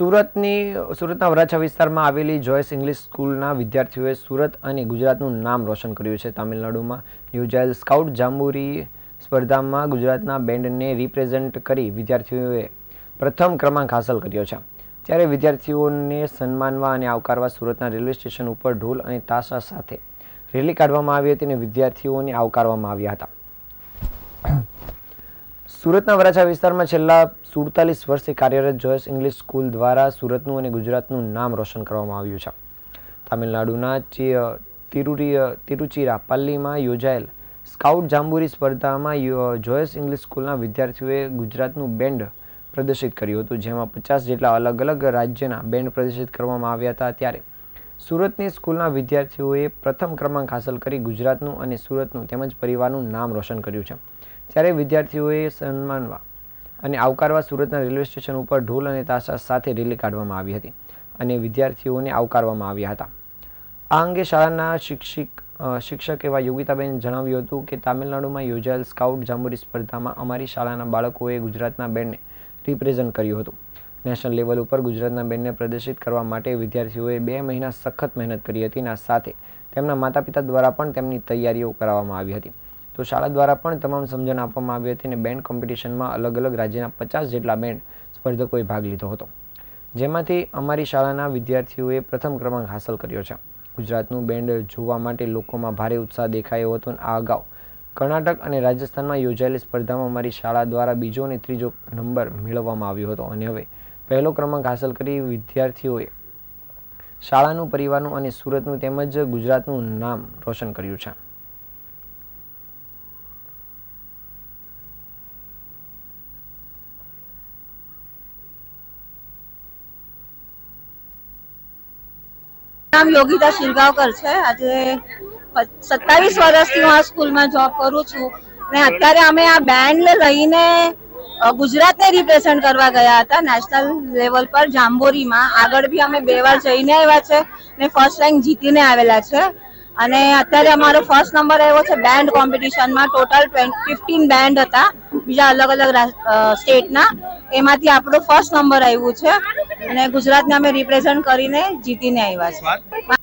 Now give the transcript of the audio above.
સુરતની, સુરતના વરાછા વિસ્તારમાં આવેલી જોયસ ઇંગ્લિશ સ્કૂલના વિદ્યાર્થીઓએ સુરત અને ગુજરાતનું નામ રોશન કર્યું છે. તામિલનાડુમાં યોજાયેલ સ્કાઉટ જાંબુરી સ્પર્ધામાં ગુજરાતના બેન્ડને રિપ્રેઝેન્ટ કરી વિદ્યાર્થીઓએ પ્રથમ ક્રમાંક હાંસલ કર્યો છે. ત્યારે વિદ્યાર્થીઓને સન્માનવા અને આવકારવા સુરતના રેલવે સ્ટેશન ઉપર ઢોલ અને તાશા સાથે રેલી કાઢવામાં આવી હતી અને વિદ્યાર્થીઓને આવકારવામાં આવ્યા હતા. સુરતના વરાછા વિસ્તારમાં છેલ્લા સુડતાલીસ વર્ષથી કાર્યરત જોયસ ઇંગ્લિશ સ્કૂલ દ્વારા સુરતનું અને ગુજરાતનું નામ રોશન કરવામાં આવ્યું છે. તામિલનાડુના તિરુરી તિરુચિરાપલ્લીમાં યોજાયેલ સ્કાઉટ જાંબુરી સ્પર્ધામાં જોયસ ઇંગ્લિશ સ્કૂલના વિદ્યાર્થીઓએ ગુજરાતનું બેન્ડ પ્રદર્શિત કર્યું હતું, જેમાં પચાસ જેટલા અલગ અલગ રાજ્યના બેન્ડ પ્રદર્શિત કરવામાં આવ્યા હતા ત્યારે. સુરતની સ્કૂલના વિદ્યાર્થીઓએ પ્રથમ ક્રમાંક હાંસલ કરી ગુજરાતનું અને સુરતનું તેમજ પરિવારનું નામ રોશન કર્યું છે. ત્યારે વિદ્યાર્થીઓએ સન્માનવા અને આવકારવા સુરતના રેલવે સ્ટેશન ઉપર ઢોલ અને તાશા સાથે રેલી કાઢવામાં આવી હતી અને વિદ્યાર્થીઓને આવકારવામાં આવ્યા હતા. આ અંગે શાળાના શિક્ષિક શિક્ષક એવા યોગિતાબેન જણાવ્યું હતું કે તામિલનાડુમાં યોજાયેલ સ્કાઉટ જાંબુરી સ્પર્ધામાં અમારી શાળાના બાળકોએ ગુજરાતના બેન્ડને રિપ્રેઝન્ટ કર્યું હતું. નેશનલ લેવલ ઉપર ગુજરાતના બેન્ડને પ્રદર્શિત કરવા માટે વિદ્યાર્થીઓએ બે મહિના સખત મહેનત કરી હતી અને સાથે તેમના માતા પિતા દ્વારા પણ તેમની તૈયારીઓ કરાવવામાં આવી હતી. તો શાળા દ્વારા પણ તમામ સમજણ આપવામાં આવી હતી અને બેન્ડ કોમ્પિટિશનમાં અલગ અલગ રાજ્યના પચાસ જેટલા બેન્ડ સ્પર્ધકોએ ભાગ લીધો હતો. જેમાંથી અમારી શાળાના વિદ્યાર્થીઓએ પ્રથમ ક્રમાંક હાંસલ કર્યો છે. ગુજરાતનું બેન્ડ જોવા માટે લોકોમાં ભારે ઉત્સાહ દેખાયો હતો અને આ અગાઉ કર્ણાટક અને રાજસ્થાનમાં યોજાયેલી સ્પર્ધામાં અમારી શાળા દ્વારા બીજો અને ત્રીજો નંબર મેળવવામાં આવ્યો હતો. અને હવે પહેલો ક્રમાંક હાંસલ કરી વિદ્યાર્થીઓએ શાળાનું, પરિવારનું અને સુરતનું તેમજ ગુજરાતનું નામ રોશન કર્યું છે. નામ યોગિતા શિરગાંવકર છે. આજે સત્તાવીસ વર્ષથી હું આ સ્કૂલમાં જોબ કરું છું અને અત્યારે અમે આ બેન્ડ લઈને ગુજરાતને રિપ્રેઝન્ટ કરવા ગયા હતા નેશનલ લેવલ પર, જાંબોરીમાં. આગળ બી અમે બે વાર જઈને આવ્યા છે ને ફર્સ્ટ રેન્ક જીતીને આવેલા છે. અને અત્યારે અમારો ફર્સ્ટ નંબર આવ્યો છે બેન્ડ કોમ્પિટિશનમાં ટોટલ ફિફ્ટીન બેન્ડ હતા. બીજા અલગ અલગ સ્ટેટના એમાંથી આપણો ફર્સ્ટ નંબર આવ્યું છે. અને ગુજરાતને અમે રિપ્રેઝન્ટ કરીને જીતીને આવ્યા છે